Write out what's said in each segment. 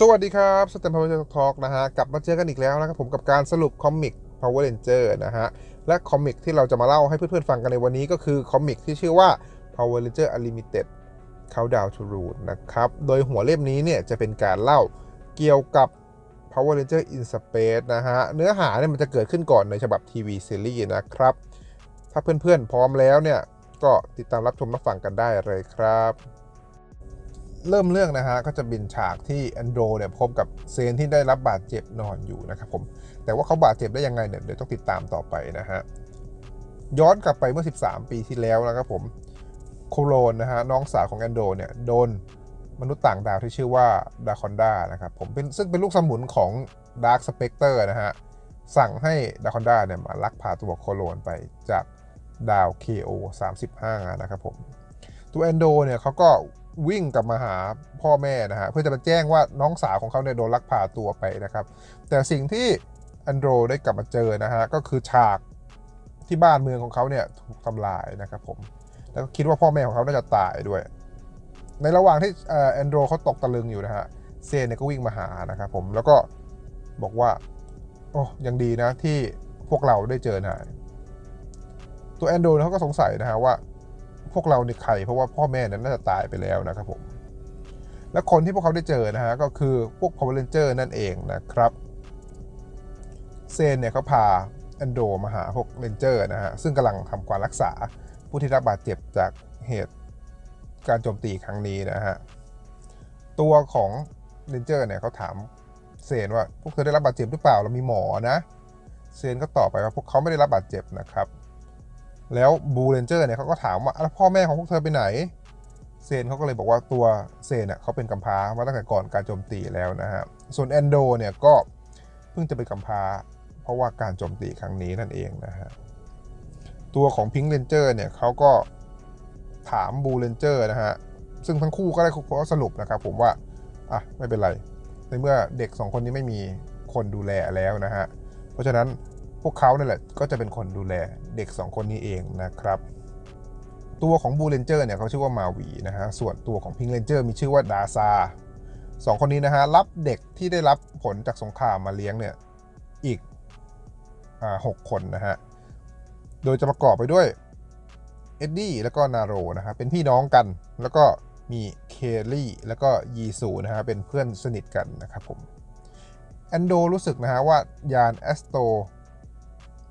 สวัสดีครับสเตมพาวเวอร์ทอล์กนะฮะ กลับมาเจอกันอีกแล้วนะครับผมกับการสรุปคอมิก Power Ranger นะฮะ และคอมิกที่เราจะมาเล่าให้เพื่อนๆฟังกันในวันนี้ก็คือคอมิกที่ชื่อว่า Power Ranger Unlimited Countdown to Rule นะครับ โดยหัวเล่มนี้เนี่ยจะเป็นการเล่าเกี่ยวกับ Power Ranger in Space นะฮะ เนื้อหาเนี่ยมันจะเกิดขึ้นก่อนในฉบับทีวีซีรีส์นะครับ ถ้าเพื่อนๆพร้อมแล้วเนี่ยก็ติดตามรับชมรับฟังกันได้เลยครับ เริ่มเรื่องนะฮะก็จะเป็นฉากที่แอนโดรเนี่ยพบกับเซนที่ได้รับบาดเจ็บนอนอยู่นะครับผมแต่ว่าเขาบาดเจ็บได้ยังไงเนี่ยเดี๋ยวต้องติดตามต่อไปนะฮะย้อนกลับไปเมื่อ 13 ปีที่แล้วนะครับผมโคโรนนะฮะน้องสาวของแอนโดรเนี่ยโดนมนุษย์ต่างดาวที่ชื่อว่าดาคอนดานะครับผมเป็นซึ่งเป็นลูกสมุนของดาร์คสเปกเตอร์นะฮะสั่งให้ดาคอนดาเนี่ยมาลักพาตัวโคโรนไปจากดาว KO 35 นะครับผมตัวแอนโดเนี่ยเขาก็ วิ่งกลับมาหาพ่อแม่นะฮะเพื่อจะมาแจ้งว่าน้องสาวของเขาเนี่ยโดนลักพาตัวไปนะครับ แต่สิ่งที่แอนโดรได้กลับมาเจอนะฮะก็คือฉากที่บ้านเมืองของเขาเนี่ยถูกทำลายนะครับผมแล้วก็คิดว่าพ่อแม่ของเขาน่าจะตายด้วย ในระหว่างที่แอนโดรเขาตกตะลึงอยู่นะฮะเซนเนี่ยก็วิ่งมาหานะครับผมแล้วก็บอกว่าโอ้ยังดีนะที่พวกเราได้เจอนายตัวแอนโดรเขาก็สงสัยนะฮะว่า พวกเราในใครเพราะว่าพ่อแม่นั้นน่าจะตายไปแล้วนะครับผม และคนที่พวกเขาได้เจอนะฮะก็คือพวก Power Ranger นั่นเองนะครับเซนเนี่ยเขาพาแอนโดมาหาพวกเรนเจอร์นะฮะซึ่งกำลังทำการรักษาผู้ที่รับบาดเจ็บจากเหตุการโจมตีครั้งนี้นะฮะตัวของเรนเจอร์เนี่ยเขาถามเซนว่าพวกเธอได้รับบาดเจ็บหรือเปล่าเรามีหมอนะ เซนก็ตอบไปว่าพวกเขาไม่ได้รับบาดเจ็บนะครับ แล้วบูเรนเจอร์เนี่ยเขาก็ถามว่าพ่อแม่ของพวกเธอไปไหน เซนเขาก็เลยบอกว่าตัวเซนเนี่ยเขาเป็นกำพร้ามาตั้งแต่ก่อนการโจมตีแล้วนะฮะ ส่วนแอนโดเนี่ยก็เพิ่งจะเป็นกำพร้าเพราะว่าการโจมตีครั้งนี้นั่นเองนะฮะ ตัวของพิงค์เรนเจอร์เนี่ยเขาก็ถามบูเรนเจอร์นะฮะ ซึ่งทั้งคู่ก็ได้ข้อสรุปนะครับผมว่า อะ ไม่เป็นไร ในเมื่อเด็กสองคนนี้ไม่มีคนดูแลแล้วนะฮะ เพราะฉะนั้น พวกเขาเนี่ยแหละก็จะเป็นคนดูแลเด็ก 2 คนนี้เองนะครับ ตัวของบูเรนเจอร์เนี่ยเขาชื่อว่ามาวีนะฮะส่วนตัวของพิงเรนเจอร์มีชื่อว่าดาซาสองคนนี้นะฮะรับเด็กที่ได้รับผลจากสงครามมาเลี้ยงเนี่ยอีกอ่าหกคนนะฮะโดยจะประกอบไปด้วยเอ็ดดี้แล้วก็นาโรนะฮะเป็นพี่น้องกันแล้วก็มีเคลลี่แล้วก็ยีซูนะฮะเป็นเพื่อนสนิทกันนะครับผมแอนโดรู้สึกนะฮะว่ายานแอสโต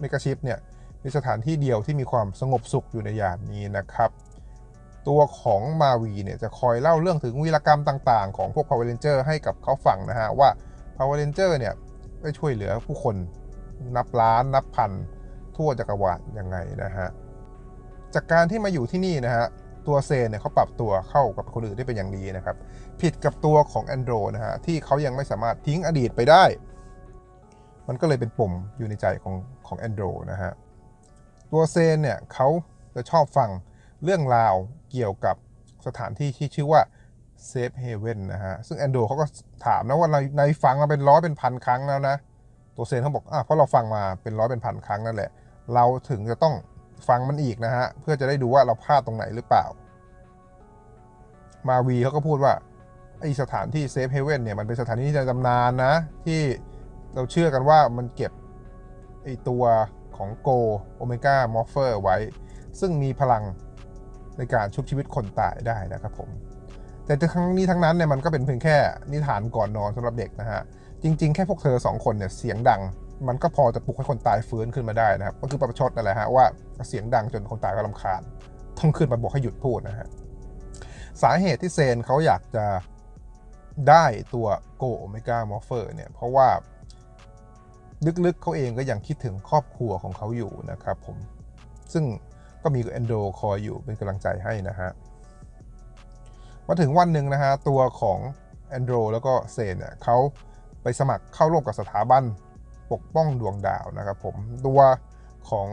เมกาชิปเนี่ยมีสถานที่เดียวที่มีความสงบสุขอยู่ในยานนี้นะครับ ตัวของมาวีเนี่ยจะคอยเล่าเรื่องถึงวีรกรรมต่างๆ ของพวก Power Ranger ให้กับเขาฟังนะฮะว่า Power Ranger เนี่ยได้ช่วยเหลือผู้คนนับล้านนับพันทั่วจักรวาลยังไงนะฮะจากการที่มาอยู่ที่นี่นะฮะตัวเซนเนี่ยเขาปรับตัวเข้ากับคนอื่นได้เป็นอย่างดีนะครับ ผิดกับตัวของแอนโดรนะฮะที่เขายังไม่สามารถทิ้งอดีตไปได้ มันก็เลยเป็นปุ่มอยู่ในใจของของแอนโดรนะฮะ ตัวเซนเนี่ยเขาจะชอบฟังเรื่องราวเกี่ยวกับสถานที่ที่ชื่อว่าเซฟเฮเว่นนะฮะ ซึ่งแอนโดรเขาก็ถามนะว่าในในฟังมาเป็นร้อยเป็นพันครั้งแล้วนะ ตัวเซนเขาบอกอะเพราะเราฟังมาเป็นร้อยเป็นพันครั้งนั่นแหละ เราถึงจะต้องฟังมันอีกนะฮะ เพื่อจะได้ดูว่าเราพลาดตรงไหนหรือเปล่า มาวีเขาก็พูดว่าไอสถานที่เซฟเฮเว่นเนี่ยมันเป็นสถานที่ในตำนานนะที่ เราเชื่อกันว่ามันเก็บไอตัวของโกโอเมก้ามอร์เฟอร์ไว้ ซึ่งมีพลังในการชุบชีวิตคนตายได้นะครับผม แต่ทั้งนี้ทั้งนั้นเนี่ยมันก็เป็นเพียงแค่นิทานก่อนนอนสำหรับเด็กนะฮะ จริง ๆ แค่พวกเธอสองคนเนี่ยเสียงดัง มันก็พอจะปลุกให้คนตายฟื้นขึ้นมาได้นะครับ ก็คือประชดนั่นแหละฮะว่าเสียงดังจนคนตายก็รำคาญต้องขึ้นมาบอกให้หยุดพูดนะฮะ สาเหตุที่เซนเขาอยากจะได้ตัวโกโอเมก้ามอร์เฟอร์เนี่ยเพราะว่า ลึกๆเขาเองก็ยังคิดถึงครอบครัวของเขาอยู่นะครับผมซึ่งก็มีแอนโดคอยอยู่เป็นกำลังใจให้นะฮะมาถึงวันหนึ่งนะฮะตัวของแอนโดรแล้วก็เซนเนี่ยเขาไปสมัครเข้าร่วมกับสถาบันปกป้องดวงดาวนะครับผมตัวของ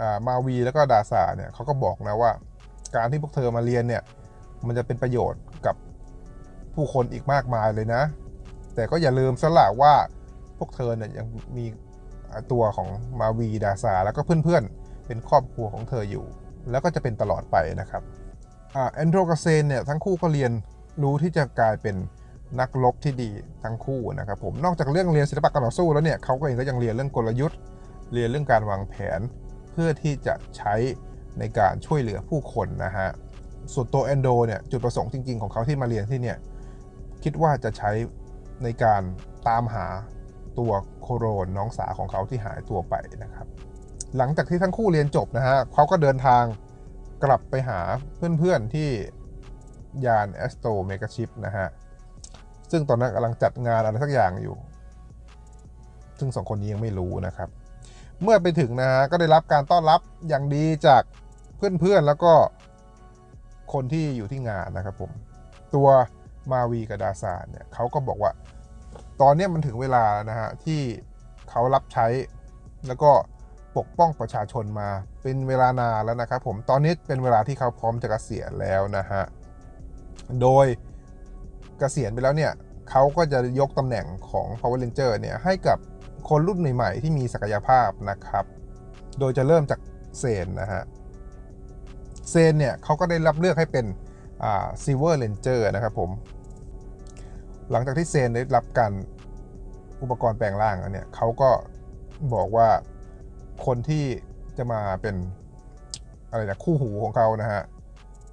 อามาวีแล้วก็ดาซาเนี่ยเขาก็บอกนะว่า การที่พวกเธอมาเรียนเนี่ยมันจะเป็นประโยชน์กับผู้คนอีกมากมายเลยนะ แต่ก็อย่าลืมสละว่า พวกเธอเนี่ยยังมีตัวของมาวีดาซาแล้วก็เพื่อนๆ เป็นครอบครัวของเธออยู่ แล้วก็จะเป็นตลอดไปนะครับแอนโดรกเซนเนี่ยทั้งคู่ก็เรียนรู้ที่จะกลายเป็นนักรบที่ดีทั้งคู่นะครับผมนอกจากเรื่องเรียนศิลปะการต่อสู้แล้วเนี่ยเขาก็เองก็ยังเรียนเรื่องกลยุทธ์ เรียนเรื่องการวางแผน เพื่อที่จะใช้ในการช่วยเหลือผู้คนนะฮะส่วนตัวแอนโดเนี่ยจุดประสงค์จริงๆ ของเขาที่มาเรียนที่เนี่ยคิดว่าจะใช้ในการตามหา ตัวโคโรนน้องสาวของเขาที่หายตัวไปนะครับ หลังจากที่ทั้งคู่เรียนจบนะฮะเขาก็เดินทางกลับไปหาเพื่อนๆที่ยานแอสโตเมกาชิปนะฮะ ซึ่งตอนนั้นกำลังจัดงานอะไรสักอย่างอยู่ ซึ่งสองคนนี้ยังไม่รู้นะครับ เมื่อไปถึงนะฮะก็ได้รับการต้อนรับอย่างดีจากเพื่อนๆแล้วก็คนที่อยู่ที่งานนะครับผม ตัวมาวีกับดาซานเนี่ยเขาก็บอกว่า ตอนนี้มันถึงเวลาแล้วนะฮะที่เขารับใช้แล้วก็ปกป้องประชาชนมาเป็นเวลานานแล้วนะครับผมตอนนี้เป็นเวลาที่เขาพร้อมจะเกษียณแล้วนะฮะโดยเกษียณไปแล้วเนี่ยเขาก็จะยกตำแหน่งของ Power Ranger เนี่ยให้กับคนรุ่นใหม่ๆที่มีศักยภาพนะครับ โดยจะเริ่มจากเซนนะฮะเซนเนี่ยเขาก็ได้รับเลือกให้เป็นอ่า Silver Ranger นะครับผม หลังจากที่เซนได้รับการอุปกรณ์แปลงร่างแล้วเนี่ยเขาก็บอกว่าคนที่จะมาเป็นอะไรนะคู่หูของเขานะฮะ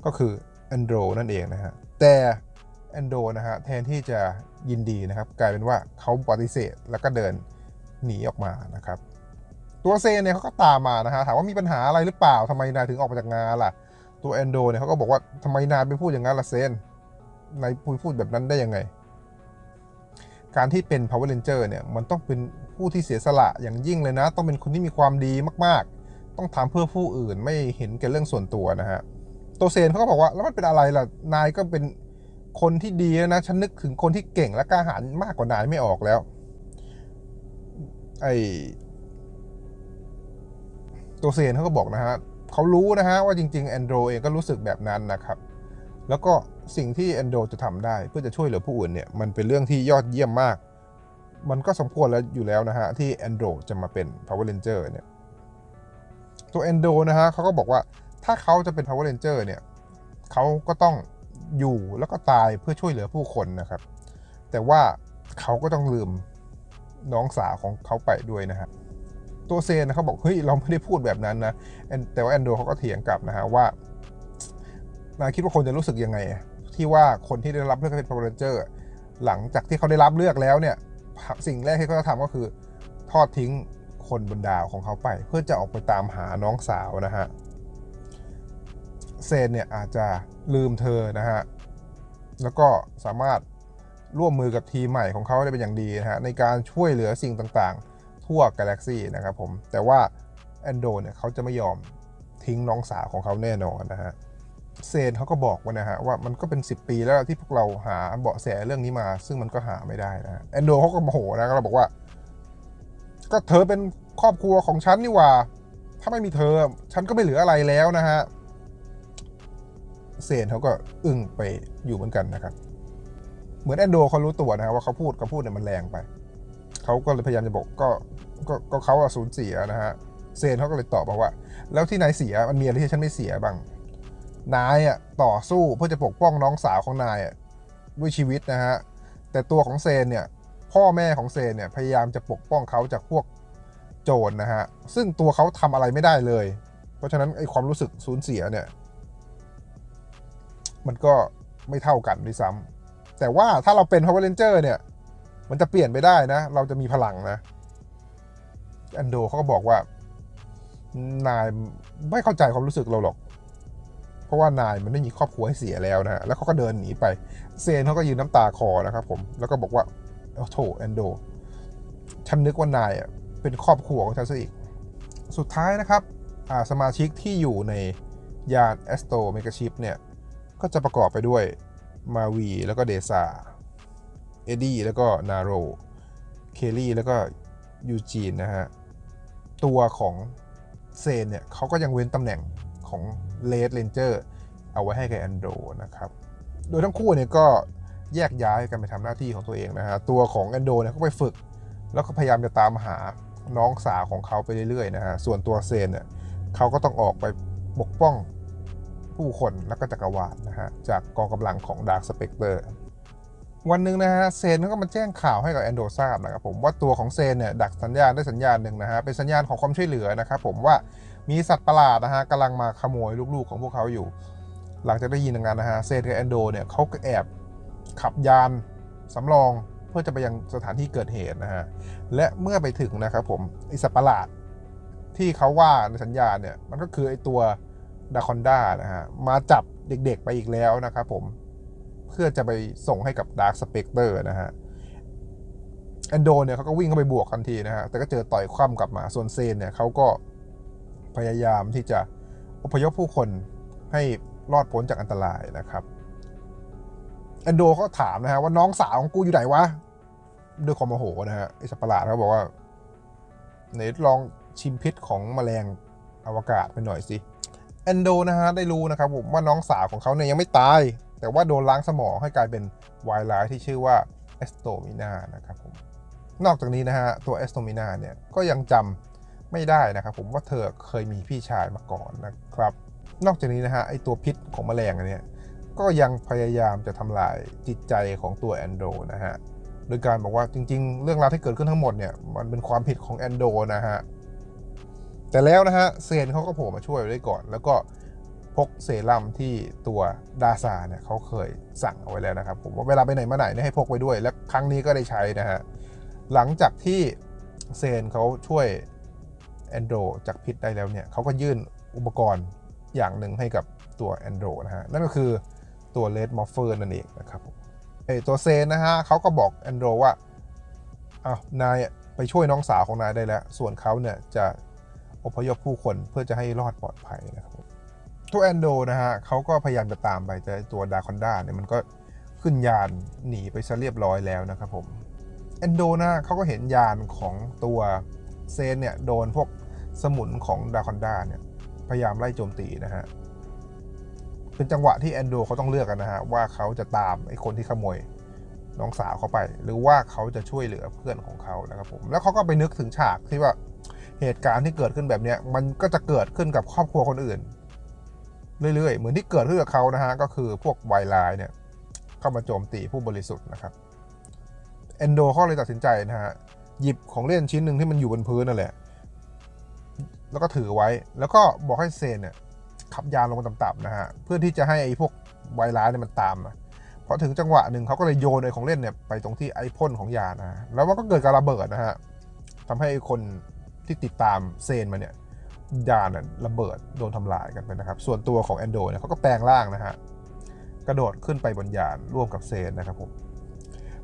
ก็คือแอนโดรนั่นเองนะฮะ แต่แอนโดนะฮะแทนที่จะยินดีนะครับ กลายเป็นว่าเขาปฏิเสธแล้วก็เดินหนีออกมานะครับ ตัวเซนเนี่ยเขาก็ตามมานะฮะถามว่ามีปัญหาอะไรหรือเปล่าทำไมนายถึงออกมาจากงานล่ะ ตัวแอนโดเนี่ยเขาก็บอกว่าทำไมนายไปพูดอย่างนั้นล่ะเซนนายพูดพูดแบบนั้นได้ยังไง การที่เป็น Power Ranger เนี่ยมันต้องเป็นผู้ที่เสียสละอย่างยิ่งเลยนะ ต้องเป็นคนที่มีความดีมากๆ ต้องทำเพื่อผู้อื่นไม่เห็นแก่เรื่องส่วนตัวนะฮะโตเซนเขาก็บอกว่าแล้วมันเป็นอะไรล่ะนายก็เป็นคนที่ดีแล้วนะฉันนึกถึงคนที่เก่งและกล้าหาญมากกว่านายไม่ออกแล้วไอตัวเซนเขาก็บอกนะฮะเขารู้นะฮะว่าจริงๆแอนโดรเองก็รู้สึกแบบนั้นนะครับ แล้วก็ สิ่งที่แอนโดจะทำได้เพื่อจะช่วยเหลือผู้อื่นเนี่ยมันเป็นเรื่องที่ยอดเยี่ยมมาก มันก็สมควรแล้วอยู่แล้วนะฮะที่แอนโดจะมาเป็น Power Ranger เนี่ยตัวแอนโดนะฮะเขาก็บอกว่าถ้าเขาจะเป็น Power Ranger เนี่ยเขาก็ต้องอยู่แล้วก็ตายเพื่อช่วยเหลือผู้คนนะครับ แต่ว่าเขาก็ต้องลืมน้องสาวของเขาไปด้วยนะฮะตัวเซนเขาบอกเฮ้ยเราไม่ได้พูดแบบนั้นนะแอนแต่ว่าแอนโดเขาก็เถียงกลับนะฮะว่านายคิดว่าคนจะรู้สึกยังไง ที่ว่าคนที่ได้รับเลือกให้เป็น Power Ranger หลังจากที่เขาได้รับเลือกแล้วเนี่ย สิ่งแรกที่เขาจะทำก็คือ ทอดทิ้งคนบนดาวของเขาไป เพื่อจะออกไปตามหาน้องสาวนะฮะเซนเนี่ยอาจจะลืมเธอนะฮะแล้วก็สามารถร่วมมือกับทีมใหม่ของเขาได้เป็นอย่างดีนะฮะในการช่วยเหลือสิ่งต่างๆ ทั่วกาแล็กซีนะครับผมแต่ว่าแอนโดเนี่ยเขาจะไม่ยอมทิ้งน้องสาวของเขาแน่นอนนะฮะ เซนเขาก็บอกว่านะฮะว่ามันก็เป็น 10 ปีแล้วที่พวกเราหาเบาะแสเรื่องนี้มา ซึ่งมันก็หาไม่ได้นะแอนโดเขาก็โมโหนะก็เราบอกว่า ก็เธอเป็นครอบครัวของฉันนี่หว่า ถ้าไม่มีเธอ ฉันก็ไม่เหลืออะไรแล้วนะฮะเซนเขาก็อึ้งไปอยู่เหมือนกันนะครับ เหมือนแอนโดเขารู้ตัวนะฮะว่าเขาพูดเขาพูดเนี่ยมันแรงไปเขาก็เลยพยายามจะบอกก็ก็ก็เขาอะสูญเสียนะฮะเซนเขาก็เลยตอบมาว่า แล้วที่นายเสียมันมีอะไรที่ฉันไม่เสียบ้าง นายอะต่อสู้เพื่อจะปกป้องน้องสาวของนายอะด้วยชีวิตนะฮะ แต่ตัวของเซนเนี่ย พ่อแม่ของเซนเนี่ยพยายามจะปกป้องเขาจากพวกโจรนะฮะ ซึ่งตัวเขาทำอะไรไม่ได้เลย เพราะฉะนั้นไอ้ความรู้สึกสูญเสียเนี่ย มันก็ไม่เท่ากันด้วยซ้ำแต่ว่าถ้าเราเป็น Power Ranger เนี่ย มันจะเปลี่ยนไปได้นะ เราจะมีพลังนะ อันโดเขาก็บอกว่า นายไม่เข้าใจความรู้สึกเราหรอก เพราะว่านายมันไม่มีครอบครัวให้เสียแล้วนะฮะแล้วเขาก็เดินหนีไปเซนเขาก็ยืนน้ำตาคอนะครับผมแล้วก็บอกว่าโอ้โถแอนโดฉันนึกว่านายอะเป็นครอบครัวของฉันซะอีก สุดท้ายนะครับสมาชิกที่อยู่ในยานแอสโตเมกาชิปเนี่ย ก็จะประกอบไปด้วยมาวีแล้วก็เดซาเอ็ดดี้แล้วก็นาโรเคลลี่แล้วก็ยูจีนนะฮะ ตัวของเซนเนี่ยเขาก็ยังเว้นตำแหน่งของ เลดเลนเจอร์เอาไว้ให้กับแอนโดนะครับ โดยทั้งคู่เนี่ยก็แยกย้ายกันไปทำหน้าที่ของตัวเองนะฮะ ตัวของแอนโดเนี่ยเขาไปฝึก แล้วก็พยายามจะตามหาน้องสาวของเขาไปเรื่อยๆนะฮะ ส่วนตัวเซนเนี่ยเขาก็ต้องออกไปปกป้องผู้คนและก็จักรวาลนะฮะ จากกองกำลังของดาร์คสเปกเตอร์วันหนึ่งนะฮะเซนเขาก็มาแจ้งข่าวให้กับแอนโดทราบนะครับผมว่าตัวของเซนเนี่ยดักสัญญาณได้สัญญาณหนึ่งนะฮะเป็นสัญญาณของความช่วยเหลือนะครับผมว่า มีสัตว์ประหลาดนะฮะกำลังมาขโมยลูกๆของพวกเขาอยู่ หลังจากได้ยินดังนั้นนะฮะเซนกับแอนโดเนี่ยเขาก็แอบขับยานสำรองเพื่อจะไปยังสถานที่เกิดเหตุนะฮะและเมื่อไปถึงนะครับผมไอสัตว์ประหลาดที่เขาว่าในสัญญาณเนี่ยมันก็คือไอตัวดาคอนด้านะฮะมาจับเด็กๆไปอีกแล้วนะครับผมเพื่อจะไปส่งให้กับดาร์คสเปกเตอร์นะฮะแอนโดเนี่ยเขาก็วิ่งเข้าไปบวกทันทีนะฮะแต่ก็เจอต่อยคว่ำกลับมาส่วนเซนเนี่ยเขาก็ พยายามที่จะอพยพผู้คนให้รอดพ้นจากอันตรายนะครับแอนโดก็ถามนะฮะว่าน้องสาวของกูอยู่ไหนวะด้วยความโมโหนะฮะไอสัปหลาดเขาบอกว่าไหนลองชิมพิษของแมลงอวกาศไปหน่อยสิแอนโดนะฮะได้รู้นะครับผมว่าน้องสาวของเขาเนี่ยยังไม่ตาย แต่ว่าโดนล้างสมองให้กลายเป็นวายร้ายที่ชื่อว่าเอสโตมินานะครับผมนอกจากนี้นะฮะตัวเอสโตมินาเนี่ยก็ยังจำ ไม่ได้นะครับ ผมว่าเธอเคยมีพี่ชายมาก่อนนะครับ นอกจากนี้นะฮะไอตัวพิษของแมลงอันเนี้ยก็ยังพยายามจะทำลายจิตใจของตัวแอนโดนะฮะโดยการบอกว่าจริง ๆ เรื่องราวที่เกิดขึ้นทั้งหมดเนี่ยมันเป็นความผิดของแอนโดนะฮะแต่แล้วนะฮะเซนเขาก็โผล่มาช่วยไว้ได้ก่อน แล้วก็พกเซรั่มที่ตัวดาซาเนี่ยเขาเคยสั่งเอาไว้แล้วนะครับ ผมว่าเวลาไปไหนมาไหนเนี่ยให้พกไว้ด้วย และครั้งนี้ก็ได้ใช้นะฮะหลังจากที่เซนเขาช่วย แอนโดจากพิษได้แล้วเนี่ยเขาก็ยื่นอุปกรณ์อย่างหนึ่งให้กับตัวแอนโดนะฮะ นั่นก็คือตัวเลดมอฟเฟอร์นั่นเองนะครับผมไอตัวเซนนะฮะเขาก็บอกแอนโดว่าอ้าวนายไปช่วยน้องสาวของนายได้แล้ว ส่วนเขาเนี่ยจะอพยพผู้คนเพื่อจะให้รอดปลอดภัยนะครับตัวแอนโดนะฮะเขาก็พยายามจะตามไปแต่ตัวดาคอนด้าเนี่ยมันก็ขึ้นยานหนีไปซะเรียบร้อยแล้วนะครับผมแอนโดนะเขาก็เห็นยานของตัว เซนเนี่ยโดนพวกสมุนของดาคอนด้าเนี่ยพยายามไล่โจมตีนะฮะเป็นจังหวะที่แอนโดเขาต้องเลือกกันนะฮะว่าเขาจะตามไอ้คนที่ขโมยน้องสาวเขาไป หรือว่าเขาจะช่วยเหลือเพื่อนของเขานะครับผมแล้วเขาก็ไปนึกถึงฉากที่ว่าเหตุการณ์ที่เกิดขึ้นแบบนี้มันก็จะเกิดขึ้นกับครอบครัวคนอื่น เรื่อยๆ เหมือนที่เกิดขึ้นกับเขานะฮะก็คือพวกไวไลน์เนี่ยเข้ามาโจมตีผู้บริสุทธิ์นะครับเอนโดเขาเลยตัดสินใจนะฮะ หยิบของเล่นชิ้นหนึ่งที่มันอยู่บนพื้นนั่นแหละ แล้วก็ถือไว้ แล้วก็บอกให้เซนเนี่ยขับยานลงมาต่ำๆนะฮะ เพื่อที่จะให้ไอ้พวกไวายไลน์เนี่ยมันตามมาพอถึงจังหวะหนึ่งเขาก็เลยโยนไอ้ของเล่นเนี่ยไปตรงที่ไอ้พ่นของยานนะแล้วมันก็เกิดการระเบิดนะฮะทำให้คนที่ติดตามเซนมาเนี่ยยานน่ะระเบิดโดนทำลายกันไปนะครับ ส่วนตัวของแอนโดเนี่ยเขาก็แปลงร่างนะฮะ กระโดดขึ้นไปบนยานร่วมกับเซนนะครับผม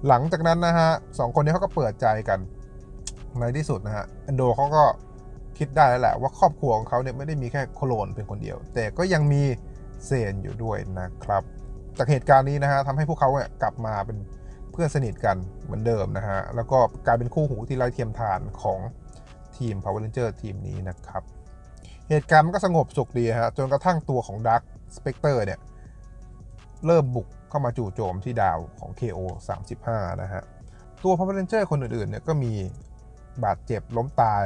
หลังจากนั้นนะฮะสองคนนี้เขาก็เปิดใจกัน ในที่สุดนะฮะแอนโดเขาก็คิดได้แล้วแหละว่าครอบครัวของเขาเนี่ยไม่ได้มีแค่โคโลนเป็นคนเดียว แต่ก็ยังมีเซนอยู่ด้วยนะครับ จากเหตุการณ์นี้นะฮะทำให้พวกเขาเนี่ยกลับมาเป็นเพื่อนสนิทกันเหมือนเดิมนะฮะ แล้วก็กลายเป็นคู่หูที่ไร้เทียมทานของทีม Power Ranger ทีมนี้นะครับ เหตุการณ์มันก็สงบสุขดีฮะจนกระทั่งตัวของ Dark Spectre เนี่ยเริ่มบุกเข้ามาจู่โจมที่ดาวของ KO 35 นะฮะ ตัว Power Ranger คนอื่นๆเนี่ยก็มี บาดเจ็บล้มตาย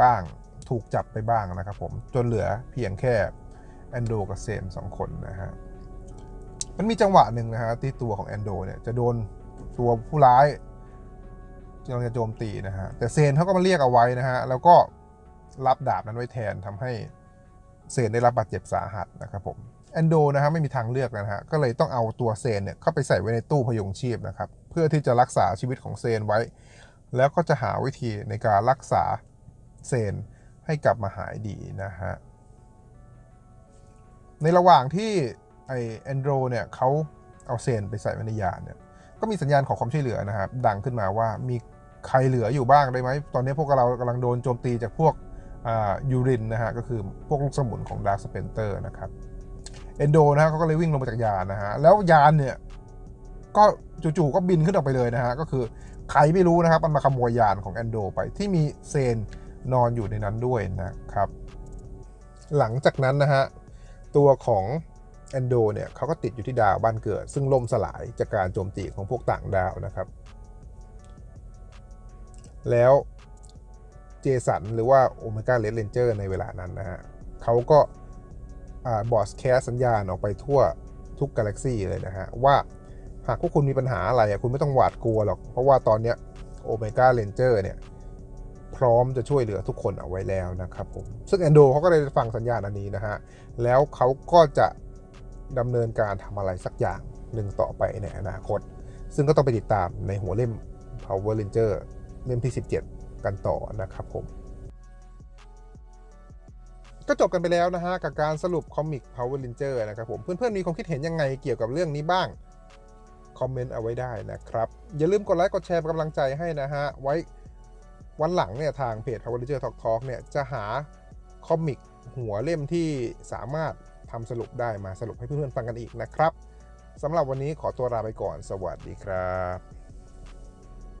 บ้างถูกจับไปบ้างนะครับผมจนเหลือเพียงแค่แอนโดกับเซนสองคนนะฮะมันมีจังหวะหนึ่งนะฮะที่ตัวของแอนโดเนี่ยจะโดนตัวผู้ร้ายกำลังจะโจมตีนะฮะแต่เซนเขาก็มาเรียกเอาไว้นะฮะแล้วก็รับดาบนั้นไว้แทนทำให้เซนได้รับบาดเจ็บสาหัสนะครับผมแอนโดนะฮะไม่มีทางเลือกนะฮะก็เลยต้องเอาตัวเซนเนี่ยเข้าไปใส่ไว้ในตู้พยุงชีพนะครับเพื่อที่จะรักษาชีวิตของเซนไว้ แล้วก็จะหาวิธีในการรักษาเซนให้กลับมาหายดีนะฮะ ในระหว่างที่ไอแอนโดรเนี่ยเขาเอาเซนไปใส่ไว้ในยานเนี่ย ก็มีสัญญาณของความช่วยเหลือนะครับ ดังขึ้นมาว่ามีใครเหลืออยู่บ้างได้ไหม ตอนนี้พวกเรากำลังโดนโจมตีจากพวกยูรินนะฮะ ก็คือพวกลูกสมุนของดาร์สเปนเตอร์นะครับ เอนโดนะฮะเขาก็เลยวิ่งลงมาจากยานนะฮะ แล้วยานเนี่ย ก็จู่ๆก็บินขึ้นออกไปเลยนะฮะ ก็คือ ใครไม่รู้นะครับ มันมาขโมยยานของแอนโดไปที่มีเซนนอนอยู่ในนั้นด้วยนะครับ หลังจากนั้นนะฮะ ตัวของแอนโดเนี่ยเขาก็ติดอยู่ที่ดาวบ้านเกิด ซึ่งล่มสลายจากการโจมตีของพวกต่างดาวนะครับ แล้วเจสันหรือว่าโอเมก้าเลดเลนเจอร์ในเวลานั้นนะฮะเขาก็บอสแคสสัญญาณออกไปทั่วทุกกาแล็กซี่เลยนะฮะว่า หากพวกคุณมีปัญหาอะไรคุณไม่ต้องหวาดกลัวหรอก เพราะว่าตอนเนี้ยโอเมก้าเลนเจอร์เนี่ย พร้อมจะช่วยเหลือทุกคนเอาไว้แล้วนะครับผม ซึ่งแอนโดเขาก็ได้ฟังสัญญาณอันนี้นะฮะ แล้วเขาก็จะดำเนินการทำอะไรสักอย่างหนึ่งต่อไปในอนาคต ซึ่งก็ต้องไปติดตามในหัวเล่ม Power Ranger เล่มที่ 17 กันต่อนะครับผมก็จบกันไปแล้วนะฮะ กับการสรุปคอมิก Power Ranger นะครับผม เพื่อนๆมีความคิดเห็นยังไงเกี่ยวกับเรื่องนี้บ้าง คอมเมนต์เอาไว้ได้นะครับ อย่าลืมกดไลค์กดแชร์เป็นกำลังใจให้นะฮะ ไว้วันหลังเนี่ยทางเพจ Power Ranger Talk Talk เนี่ยจะหาคอมิกหัวเล่มที่สามารถทำสรุปได้มาสรุปให้เพื่อนๆฟังกันอีกนะครับสำหรับวันนี้ขอตัวลาไปก่อน สวัสดีครับ